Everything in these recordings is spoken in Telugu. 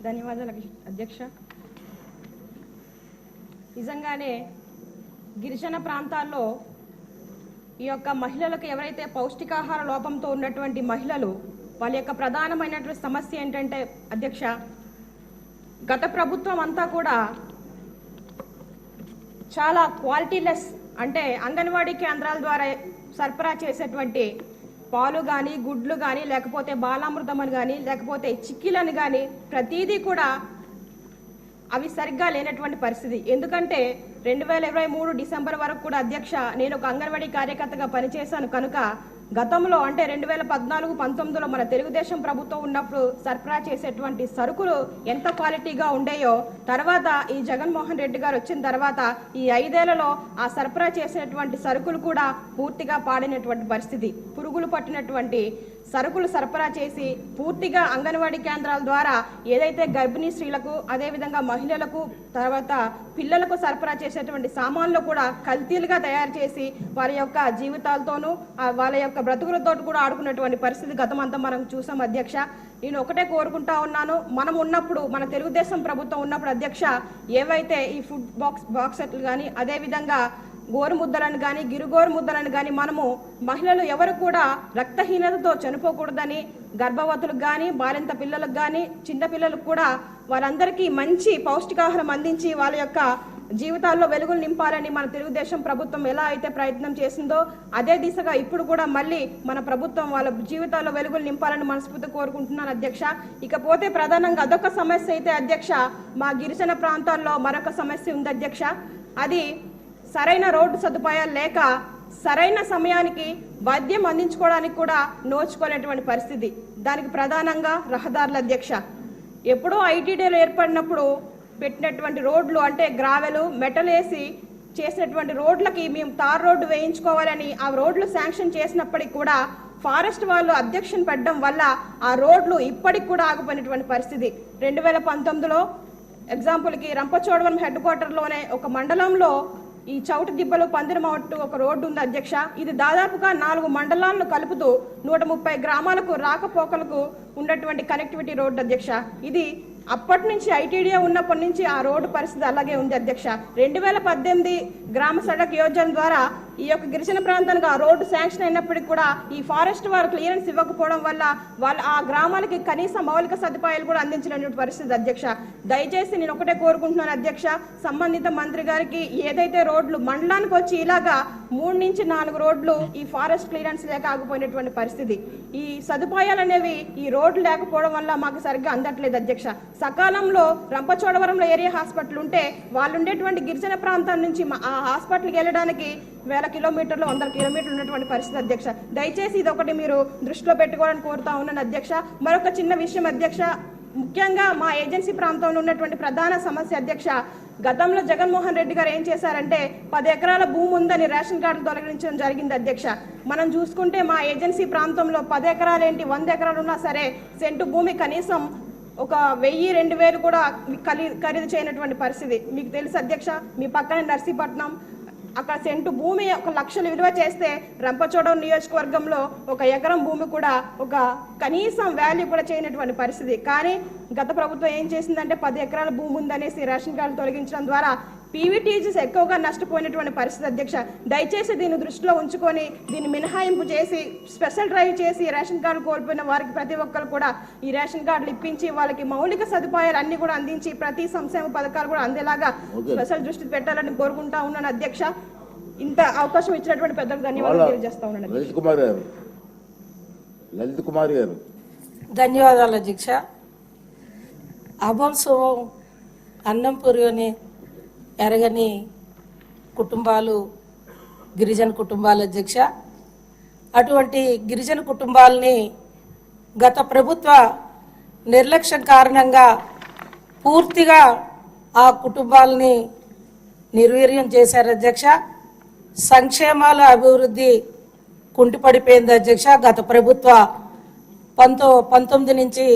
ధన్యవాదాలు అధ్యక్ష నిజంగానే గిరిజన ప్రాంతాల్లో ఈ యొక్క మహిళలకు ఎవరైతే పౌష్టికాహార లోపంతో ఉన్నటువంటి మహిళలు వాళ్ళ యొక్క ప్రధానమైనటువంటి సమస్య ఏంటంటే అధ్యక్ష గత ప్రభుత్వం అంతా కూడా చాలా క్వాలిటీలెస్ అంటే అంగన్వాడీ కేంద్రాల ద్వారా సరఫరా చేసేటువంటి పాలు కానీ గుడ్లు కానీ లేకపోతే బాలామృతం అని కానీ లేకపోతే చిక్కీలను కానీ ప్రతిదీ కూడా అవి సరిగ్గా లేనటువంటి పరిస్థితి. ఎందుకంటే రెండు వేల ఇరవై మూడు డిసెంబర్ వరకు కూడా అధ్యక్ష నేను ఒక అంగన్వాడీ కార్యకర్తగా పనిచేశాను కనుక గతంలో అంటే రెండు వేల పద్నాలుగు పంతొమ్మిదిలో మన తెలుగుదేశం ప్రభుత్వం ఉన్నప్పుడు సరఫరా చేసేటువంటి సరుకులు ఎంత క్వాలిటీగా ఉండేయో తర్వాత ఈ జగన్మోహన్ రెడ్డి గారు వచ్చిన తర్వాత ఈ ఐదేళ్ళలో ఆ సరఫరా చేసినటువంటి సరుకులు కూడా పూర్తిగా పాడినటువంటి పరిస్థితి. పురుగులు పట్టినటువంటి సరుకులు సరఫరా చేసి పూర్తిగా అంగన్వాడీ కేంద్రాల ద్వారా ఏదైతే గర్భిణీ స్త్రీలకు అదేవిధంగా మహిళలకు తర్వాత పిల్లలకు సరఫరా చేసేటువంటి సామాన్లు కూడా కల్తీలుగా తయారు చేసి వారి యొక్క జీవితాలతోనూ వాళ్ళ యొక్క బ్రతుకులతో కూడా ఆడుకున్నటువంటి పరిస్థితి గతమంతా మనం చూసాం అధ్యక్ష. నేను ఒకటే కోరుకుంటా ఉన్నాను మనం ఉన్నప్పుడు మన తెలుగుదేశం ప్రభుత్వం ఉన్నప్పుడు అధ్యక్ష ఏవైతే ఈ ఫుడ్ బాక్స్ బాక్సెట్లు కానీ అదేవిధంగా గోరు ముద్దలను కానీ గిరుగోరు ముద్దలను కానీ మనము మహిళలు ఎవరు కూడా రక్తహీనతతో చనిపోకూడదని గర్భవతులకు కానీ బాలింత పిల్లలకు కానీ చిన్నపిల్లలకు కూడా వారందరికీ మంచి పౌష్టికాహారం అందించి వాళ్ళ యొక్క జీవితాల్లో వెలుగులు నింపాలని మన తెలుగుదేశం ప్రభుత్వం ఎలా అయితే ప్రయత్నం చేసిందో అదే దిశగా ఇప్పుడు కూడా మళ్ళీ మన ప్రభుత్వం వాళ్ళ జీవితాల్లో వెలుగులు నింపాలని మనస్ఫూర్తి కోరుకుంటున్నాను అధ్యక్ష. ఇకపోతే ప్రధానంగా అదొక సమస్య అయితే అధ్యక్ష మా గిరిజన ప్రాంతాల్లో మరొక సమస్య ఉంది అధ్యక్ష. అది సరైన రోడ్డు సదుపాయాలు లేక సరైన సమయానికి వైద్యం అందించుకోవడానికి కూడా నోచుకోలేటువంటి పరిస్థితి. దానికి ప్రధానంగా రహదారుల అధ్యక్ష. ఎప్పుడో ఐటీడీలు ఏర్పడినప్పుడు పెట్టినటువంటి రోడ్లు అంటే గ్రావెలు మెటల్ వేసి చేసినటువంటి రోడ్లకి మేము తార్ రోడ్డు వేయించుకోవాలని ఆ రోడ్లు శాంక్షన్ చేసినప్పటికి కూడా ఫారెస్ట్ వాళ్ళు అబ్జెక్షన్ పెట్టడం వల్ల ఆ రోడ్లు ఇప్పటికి కూడా ఆగిపోయినటువంటి పరిస్థితి. రెండు వేల పంతొమ్మిదిలో ఎగ్జాంపుల్కి రంపచోడవరం హెడ్ క్వార్టర్లోనే ఒక మండలంలో ఈ చౌట దిబ్బలు పందిరమట్టు ఒక రోడ్డు ఉంది అధ్యక్ష. ఇది దాదాపుగా నాలుగు మండలాలను కలుపుతూ నూట ముప్పై గ్రామాలకు రాకపోకలకు ఉన్నటువంటి కనెక్టివిటీ రోడ్డు అధ్యక్ష. ఇది అప్పటి నుంచి ఐటీడీఏ ఉన్నప్పటి నుంచి ఆ రోడ్డు పరిస్థితి అలాగే ఉంది అధ్యక్ష. రెండు వేల పద్దెనిమిది గ్రామ సడక్ యోజన ద్వారా ఈ యొక్క గిరిజన ప్రాంతానికి ఆ రోడ్డు శాంక్షన్ అయినప్పటికీ కూడా ఈ ఫారెస్ట్ వారు క్లియరెన్స్ ఇవ్వకపోవడం వల్ల వాళ్ళ ఆ గ్రామాలకి కనీస మౌలిక సదుపాయాలు కూడా అందించినటువంటి పరిస్థితి అధ్యక్ష. దయచేసి నేను ఒకటే కోరుకుంటున్నాను అధ్యక్ష. సంబంధిత మంత్రి గారికి ఏదైతే రోడ్లు మండలానికి వచ్చి ఇలాగా మూడు నుంచి నాలుగు రోడ్లు ఈ ఫారెస్ట్ క్లియరెన్స్ లేక ఆగిపోయినటువంటి పరిస్థితి. ఈ సదుపాయాలు అనేవి ఈ రోడ్లు లేకపోవడం వల్ల మాకు సరిగ్గా అందట్లేదు అధ్యక్ష. సకాలంలో రంపచోడవరంలో ఏరియా హాస్పిటల్ ఉంటే వాళ్ళు ఉండేటువంటి గిరిజన ప్రాంతం నుంచి మా- ఆ హాస్పిటల్కి వెళ్ళడానికి వేల కిలోమీటర్లు వందల కిలోమీటర్లు ఉన్నటువంటి పరిస్థితి అధ్యక్ష. దయచేసి ఇది ఒకటి మీరు దృష్టిలో పెట్టుకోవాలని కోరుతా ఉన్నాను అధ్యక్ష. మరొక చిన్న విషయం అధ్యక్ష. ముఖ్యంగా మా ఏజెన్సీ ప్రాంతంలో ఉన్నటువంటి ప్రధాన సమస్య అధ్యక్ష. గతంలో జగన్మోహన్ రెడ్డి గారు ఏం చేశారంటే పది ఎకరాల భూమి ఉందని రేషన్ కార్డులు తొలగించడం జరిగింది అధ్యక్ష. మనం చూసుకుంటే మా ఏజెన్సీ ప్రాంతంలో పది ఎకరాలు ఏంటి వంద ఎకరాలు ఉన్నా సరే సెంటు భూమి కనీసం ఒక వెయ్యి రెండు వేలు కూడా ఖరీదు చేయనటువంటి పరిస్థితి. మీకు తెలుసు అధ్యక్ష మీ పక్కనే నర్సీపట్నం అక్కడ సెంటు భూమి ఒక లక్షలు విలువ చేస్తే రంపచోడవ నియోజకవర్గంలో ఒక ఎకరం భూమి కూడా ఒక కనీసం వాల్యూ కూడా చేయనటువంటి పరిస్థితి. కానీ గత ప్రభుత్వం ఏం చేసిందంటే పది ఎకరాల భూమి ఉందనేసి రేషన్ కార్డు తొలగించడం ద్వారా పీవీటీజీస్ ఎక్కువగా నష్టపోయినటువంటి పరిస్థితి అధ్యక్ష. దయచేసి దీన్ని దృష్టిలో ఉంచుకొని దీన్ని మినహాయింపు చేసి స్పెషల్ డ్రైవ్ చేసి రేషన్ కార్డు కోల్పోయిన వారికి ప్రతి ఒక్కరు కూడా ఈ రేషన్ కార్డులు ఇప్పించి వాళ్ళకి మౌలిక సదుపాయాలు అన్ని కూడా అందించి ప్రతి సంక్షేమ పథకాలు కూడా అందేలాగా. స్పెషల్ దృష్టి పెట్టాలని కోరుకుంటా ఉన్నాను అధ్యక్ష. ఇంత అవకాశం ఇచ్చినటువంటి పెద్దలకు ధన్యవాదాలు తెలియజేస్తా ఉన్నాను అధ్యక్ష. లలిత్ కుమార్ గారు. లలిత్ కుమార్ గారు. ధన్యవాదాలు అధ్యక్ష. అభం శుభం అన్నం పురుగని ఎరగని కుటుంబాలు గిరిజన కుటుంబాల అధ్యక్ష. అటువంటి గిరిజన కుటుంబాలని గత ప్రభుత్వ నిర్లక్ష్యం కారణంగా పూర్తిగా ఆ కుటుంబాలని నిర్వీర్యం చేశారు అధ్యక్ష. సంక్షేమాల అభివృద్ధి కుంటిపడిపోయింది అధ్యక్ష. గత ప్రభుత్వ పంతో పంతొమ్మిది నుంచి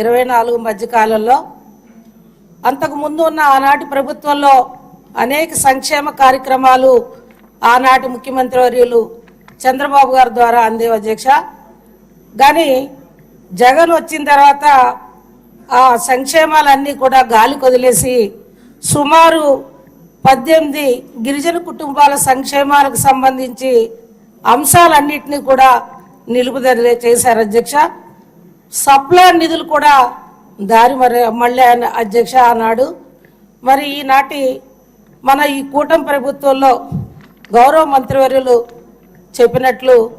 ఇరవై నాలుగు మధ్య కాలంలో అంతకు ముందు ఉన్న ఆనాటి ప్రభుత్వంలో అనేక సంక్షేమ కార్యక్రమాలు ఆనాటి ముఖ్యమంత్రి వర్యులు చంద్రబాబు గారి ద్వారా అందేవి అధ్యక్ష. కానీ జగన్ వచ్చిన తర్వాత ఆ సంక్షేమాలన్నీ కూడా గాలి కొదిలేసి సుమారు పద్దెనిమిది గిరిజన కుటుంబాల సంక్షేమాలకు సంబంధించి అంశాలన్నింటినీ కూడా నిలుపుదల చేశారు అధ్యక్ష. సప్లా నిధులు కూడా దారి మరి మళ్ళీ ఆయన అధ్యక్ష అన్నాడు. మరి ఈనాటి మన ఈ కూటమి ప్రభుత్వంలో గౌరవ మంత్రివర్యులు చెప్పినట్లు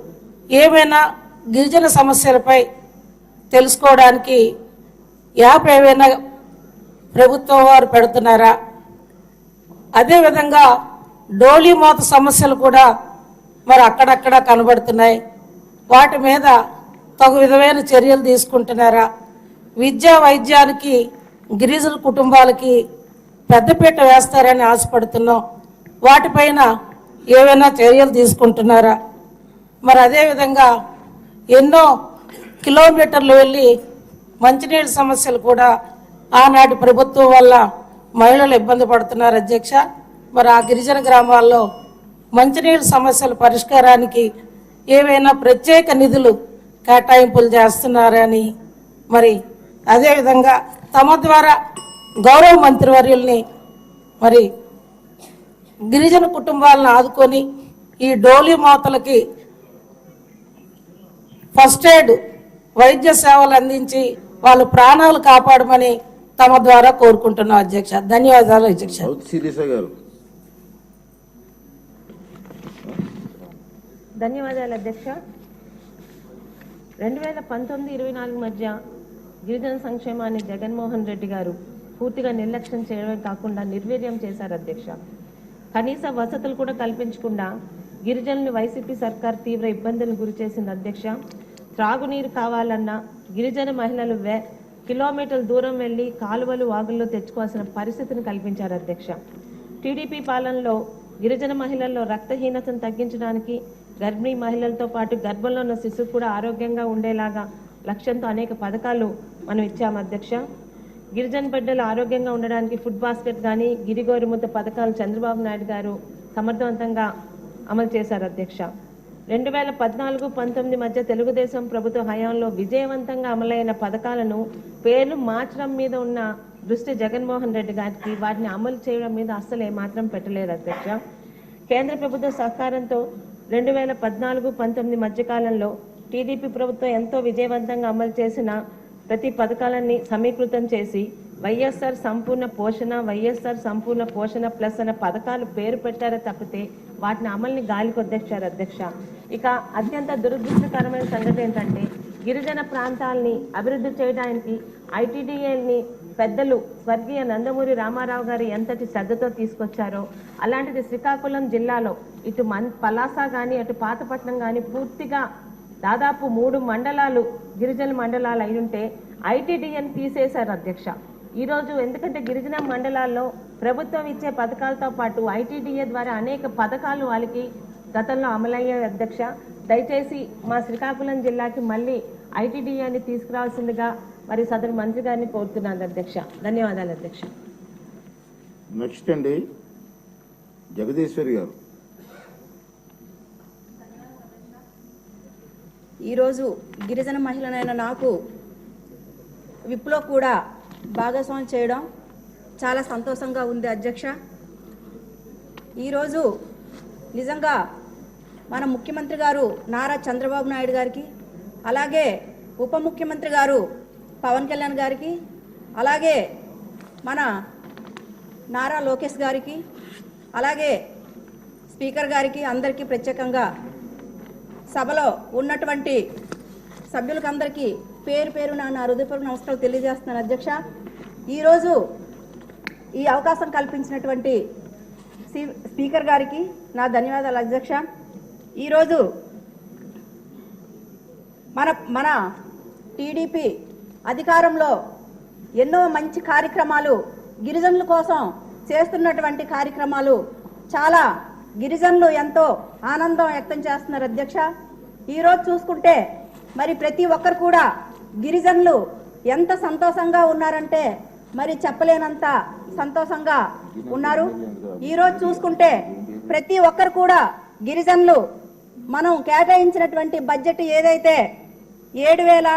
ఏమైనా గిరిజన సమస్యలపై తెలుసుకోవడానికి యాప్ ఏమైనా ప్రభుత్వం వారు పెడుతున్నారా? అదేవిధంగా డోలీ మోత సమస్యలు కూడా మరి అక్కడక్కడ కనబడుతున్నాయి. వాటి మీద తగు విధమైన చర్యలు తీసుకుంటున్నారా? విద్యా వైద్యానికి గిరిజన కుటుంబాలకి పెద్దపీట వేస్తారని ఆశపడుతున్నాం. వాటిపైన ఏవైనా చర్యలు తీసుకుంటున్నారా? మరి అదేవిధంగా ఎన్నో కిలోమీటర్లు వెళ్ళి మంచినీళ్ళ సమస్యలు కూడా ఆనాటి ప్రభుత్వం వల్ల మహిళలు ఇబ్బంది పడుతున్నారు అధ్యక్ష. మరి ఆ గిరిజన గ్రామాల్లో మంచినీళ్ళ సమస్యల పరిష్కారానికి ఏవైనా ప్రత్యేక నిధులు కేటాయింపులు చేస్తున్నారని మరి అదేవిధంగా తమ ద్వారా గౌరవ మంత్రివర్యుల్ని మరి గిరిజన కుటుంబాలను ఆదుకొని ఈ డోలీ మోతలకి ఫస్ట్ ఎయిడ్ వైద్య సేవలు అందించి వాళ్ళ ప్రాణాలు కాపాడమని తమ ద్వారా కోరుకుంటున్నాం అధ్యక్ష. ధన్యవాదాలు అధ్యక్ష. గారు. ధన్యవాదాలు అధ్యక్ష. రెండు వేల పంతొమ్మిది ఇరవై నాలుగు మధ్య గిరిజన సంక్షేమాన్ని జగన్మోహన్ రెడ్డి గారు పూర్తిగా నిర్లక్ష్యం చేయడమే కాకుండా నిర్వీర్యం చేశారు అధ్యక్ష. కనీస వసతులు కూడా కల్పించకుండా గిరిజనులు వైసీపీ సర్కార్ తీవ్ర ఇబ్బందులకు గురి చేసింది అధ్యక్ష. త్రాగునీరు కావాలన్నా గిరిజన మహిళలు వే కిలోమీటర్ల దూరం వెళ్ళి కాలువలు వాగుల్లో తెచ్చుకోవాల్సిన పరిస్థితిని కల్పించారు అధ్యక్ష. టీడీపీ పాలనలో గిరిజన మహిళల్లో రక్తహీనతను తగ్గించడానికి గర్భిణీ మహిళలతో పాటు గర్భంలో ఉన్న శిశువు కూడా ఆరోగ్యంగా ఉండేలాగా లక్ష్యంతో అనేక పథకాలు మనం ఇచ్చాము అధ్యక్ష. గిరిజన బిడ్డలు ఆరోగ్యంగా ఉండడానికి ఫుడ్ బాస్కెట్ కానీ గిరిగోరు ముద్ద పథకాలు చంద్రబాబు నాయుడు గారు సమర్థవంతంగా అమలు చేశారు అధ్యక్ష. రెండు వేల పద్నాలుగు పంతొమ్మిది మధ్య తెలుగుదేశం ప్రభుత్వ హయాంలో విజయవంతంగా అమలైన పథకాలను పేర్లు మార్చడం మీద ఉన్న దృష్టి జగన్మోహన్ రెడ్డి గారికి వాటిని అమలు చేయడం మీద అస్సలు ఏమాత్రం పెట్టలేదు అధ్యక్ష. కేంద్ర ప్రభుత్వ సహకారంతో రెండు వేల పద్నాలుగు పంతొమ్మిది మధ్యకాలంలో టీడీపీ ప్రభుత్వం ఎంతో విజయవంతంగా అమలు చేసిన ప్రతి పథకాలన్నీ సమీకృతం చేసి వైఎస్ఆర్ సంపూర్ణ పోషణ వైఎస్ఆర్ సంపూర్ణ పోషణ ప్లస్ అనే పథకాలు పేరు పెట్టారే తప్పితే వాటిని అమలుని గాలికి వదిలేశారు అధ్యక్ష. ఇక అత్యంత దురదృష్టకరమైన సంగతి ఏంటంటే గిరిజన ప్రాంతాల్ని అభివృద్ధి చేయడానికి ఐటీడీఏల్ని పెద్దలు స్వర్గీయ నందమూరి రామారావు గారు ఎంతటి శ్రద్ధతో తీసుకొచ్చారో అలాంటిది శ్రీకాకుళం జిల్లాలో ఇటు మన్ పలాస కానీ అటు పాతపట్నం కానీ పూర్తిగా దాదాపు మూడు మండలాలు గిరిజన మండలాలు అయి ఉంటే ఐటీడీఎన్ తీసేశారు అధ్యక్ష. ఈరోజు ఎందుకంటే గిరిజన మండలాల్లో ప్రభుత్వం ఇచ్చే పథకాలతో పాటు ఐటీడీఏ ద్వారా అనేక పథకాలు వాళ్ళకి గతంలో అమలయ్యే అధ్యక్ష. దయచేసి మా శ్రీకాకుళం జిల్లాకి మళ్ళీ ఐటీడీఏని తీసుకురావాల్సిందిగా మరి సదరు మంత్రి గారిని కోరుతున్నాను అధ్యక్ష. ధన్యవాదాలు అధ్యక్ష. నెక్స్ట్ అండి జగదీశ్వరి గారు. ఈరోజు గిరిజన మహిళనైన నాకు విప్లో కూడా భాగస్వామ్యం చేయడం చాలా సంతోషంగా ఉంది అధ్యక్ష. ఈరోజు నిజంగా మన ముఖ్యమంత్రి గారు నారా చంద్రబాబు నాయుడు గారికి అలాగే ఉప ముఖ్యమంత్రి గారు పవన్ కళ్యాణ్ గారికి అలాగే మన నారా లోకేష్ గారికి అలాగే స్పీకర్ గారికి అందరికీ ప్రత్యేకంగా సభలో ఉన్నటువంటి సభ్యులకందరికీ పేరు పేరు నా నా హృదయపూర్వక నమస్కారాలు తెలియజేస్తున్నాను అధ్యక్ష. ఈరోజు ఈ అవకాశం కల్పించినటువంటి సి- స్పీకర్ గారికి నా ధన్యవాదాలు అధ్యక్ష. ఈరోజు మన మన టీడీపీ అధికారంలో ఎన్నో మంచి కార్యక్రమాలు గిరిజనుల కోసం చేస్తున్నటువంటి కార్యక్రమాలు చాలా గిరిజనులు ఎంతో ఆనందం వ్యక్తం చేస్తున్నారు అధ్యక్ష. ఈరోజు చూసుకుంటే మరి ప్రతి ఒక్కరు కూడా గిరిజనులు ఎంత సంతోషంగా ఉన్నారంటే మరి చెప్పలేనంత సంతోషంగా ఉన్నారు. ఈరోజు చూసుకుంటే ప్రతి ఒక్కరు కూడా గిరిజనులు మనం కేటాయించినటువంటి బడ్జెట్ ఏదైతే ఏడు వేల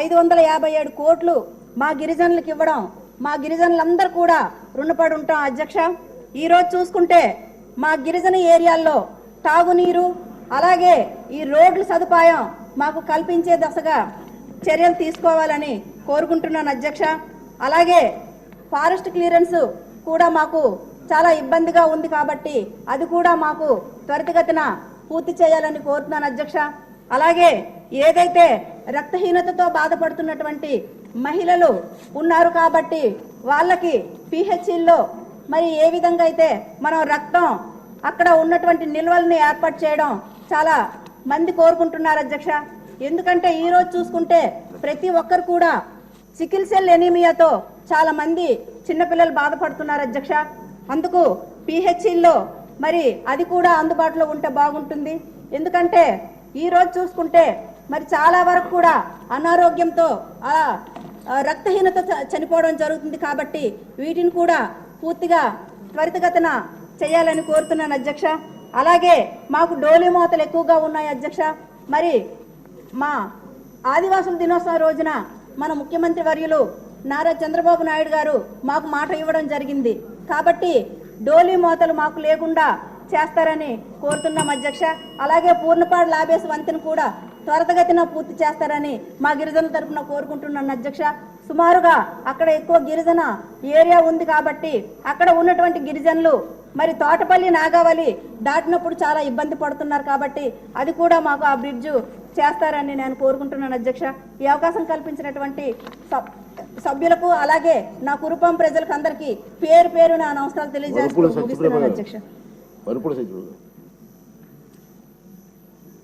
ఐదు వందల యాభై ఏడు కోట్లు మా గిరిజనులకు ఇవ్వడం మా గిరిజనులందరూ కూడా రుణపడి ఉంటాం అధ్యక్ష. ఈరోజు చూసుకుంటే మా గిరిజన ఏరియాల్లో తాగునీరు అలాగే ఈ రోడ్ల సదుపాయం మాకు కల్పించే దశగా చర్యలు తీసుకోవాలని కోరుకుంటున్నాను అధ్యక్ష. అలాగే ఫారెస్ట్ క్లియరెన్స్ కూడా మాకు చాలా ఇబ్బందిగా ఉంది కాబట్టి అది కూడా మాకు త్వరితగతిన పూర్తి చేయాలని కోరుతున్నాను అధ్యక్ష. అలాగే ఏదైతే రక్తహీనతతో బాధపడుతున్నటువంటి మహిళలు ఉన్నారు కాబట్టి వాళ్ళకి పిహెచ్సిల్లో మరి ఏ విధంగా అయితే మనం రక్తం అక్కడ ఉన్నటువంటి నిల్వల్ని ఏర్పాటు చేయడం చాలా మంది కోరుకుంటున్నారు అధ్యక్ష. ఎందుకంటే ఈ రోజు చూసుకుంటే ప్రతి ఒక్కరు కూడా సికిల్ ఎనీమియాతో చాలా మంది చిన్నపిల్లలు బాధపడుతున్నారు అధ్యక్ష. అందుకు పిహెచ్ఈల్లో మరి అది కూడా అందుబాటులో ఉంటే బాగుంటుంది. ఎందుకంటే ఈ రోజు చూసుకుంటే మరి చాలా వరకు కూడా అనారోగ్యంతో ఆ రక్తహీనత చనిపోవడం జరుగుతుంది కాబట్టి వీటిని కూడా పూర్తిగా త్వరితగతన చేయాలని కోరుతున్నాను అధ్యక్ష. అలాగే మాకు డోలి మోతలు ఎక్కువగా ఉన్నాయి అధ్యక్ష. మరి మా ఆదివాసుల దినోత్సవం రోజున మన ముఖ్యమంత్రి వర్యులు నారా చంద్రబాబు నాయుడు గారు మాకు మాట ఇవ్వడం జరిగింది. కాబట్టి డోలీ మోతలు మాకు లేకుండా చేస్తారని కోరుతున్నాం అధ్యక్ష. అలాగే పూర్ణపాడు లాభేశ వంతెన కూడా త్వరతగతిన పూర్తి చేస్తారని మా గిరిజనుల తరపున కోరుకుంటున్నాను అధ్యక్ష. సుమారుగా అక్కడ ఎక్కువ గిరిజన ఏరియా ఉంది కాబట్టి అక్కడ ఉన్నటువంటి గిరిజనులు మరి తోటపల్లి నాగావళి దాటినప్పుడు చాలా ఇబ్బంది పడుతున్నారు కాబట్టి అది కూడా మాకు ఆ బ్రిడ్జ్ చేస్తారని నేను కోరుకుంటున్నాను అధ్యక్ష. ఈ అవకాశం కల్పించినటువంటి సభ్యులకు అలాగే నా కురుపం ప్రజలకు అందరికీ పేరు పేరు నా నమస్కారాలు తెలియజేస్తూ వరుపుల ముగిస్తున్నాను సత్యప్రభ అధ్యక్ష